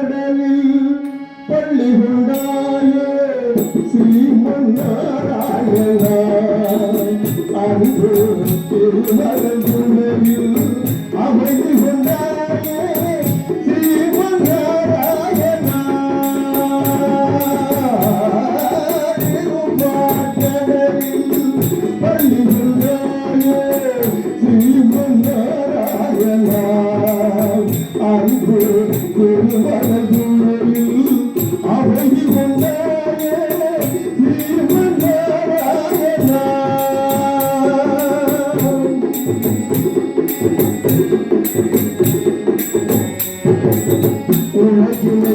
கடலில் பள்ளி கொண்டாயே ஸ்ரீமன்னாராயணா அன்பு திருமகள் துணையில் அமைதி கொண்டாயே ஸ்ரீமன்னாராயணா திருப்பாட்டலில் பள்ளி கொண்டாயே அன்பு திருமகள் துணையில் கொண்டாயே உலகினை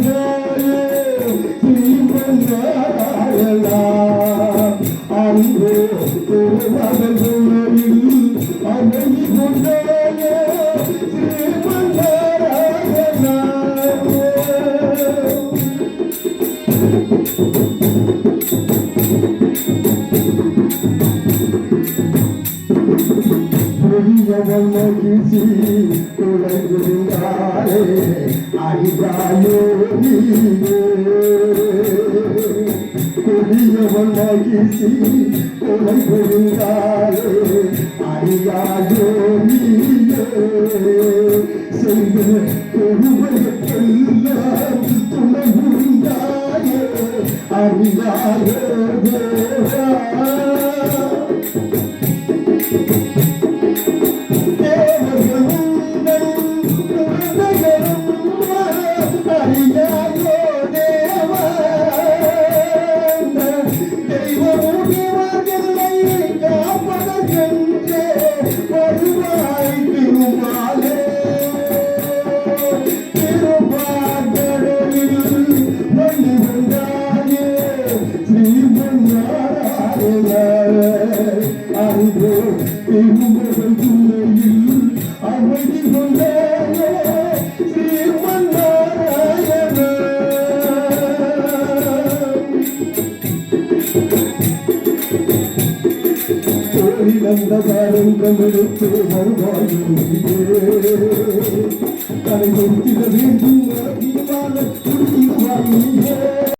பள்ளி கொண்டாயே பெரியவன் மகிழ்ச்சி அறிவாயோ நீயே மகிழ்ச்சி உலகிருந்தாரே அறியாயோ துணை புரிந்தாயே அறியாயோ அறிவு திருமகள் துணையில் அமைதி கொண்டாயே ஸ்ரீமன்னாராயண தோழிலந்தகாரங்களெடுத்து வருவாயும் தலை கொடுத்திட வேண்டும்